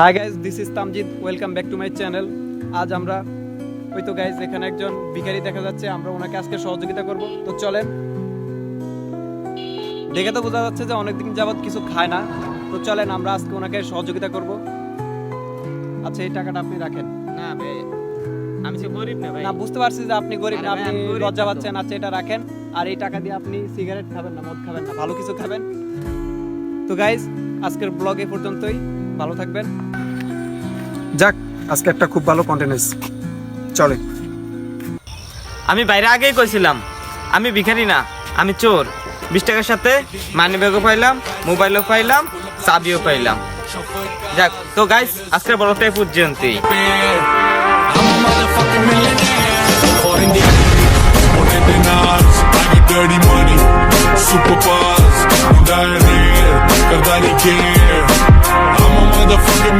Hi guys this is Tamjid welcome back to my channel আজ আমরা ওই তো গাইজ এখানে একজন ভিখারি দেখা যাচ্ছে। আমরা ওনাকে আজকে সহযোগিতা করব। তো চলেন। দেখে তো বোঝা যাচ্ছে যে অনেকদিন যাবৎ কিছু খায় না। তো চলেন আমরা আজকে ওনাকে সহযোগিতা করব। আচ্ছা এই টাকাটা আপনি রাখেন। না ভাই আমি সে গরিব না ভাই। না বুঝতে পারছি যে আপনি গরিব না আপনি লজ্জা পাচ্ছেন। আচ্ছা এটা রাখেন। আর এই টাকা দিয়ে আপনি সিগারেট খাবেন না মদ খাবেন না ভালো কিছু খাবেন। তো গাইজ আজকের ব্লগ এ পর্যন্তই। ভালো থাকবেন। যাক আজকে একটা খুব ভালো কন্টেন্ট চলে আমি বাইরে আগেই কইছিলাম আমি ভিখারি না আমি চোর। বিশ টাকার সাথে মানি ব্যাগও পাইলাম মোবাইলও পাইলাম চাবিও পাইলাম। যাক তো গাইস আজকের বড়টাই পর্যন্তই। Dirty money, super buzz. Cause I didn't care. motherfucking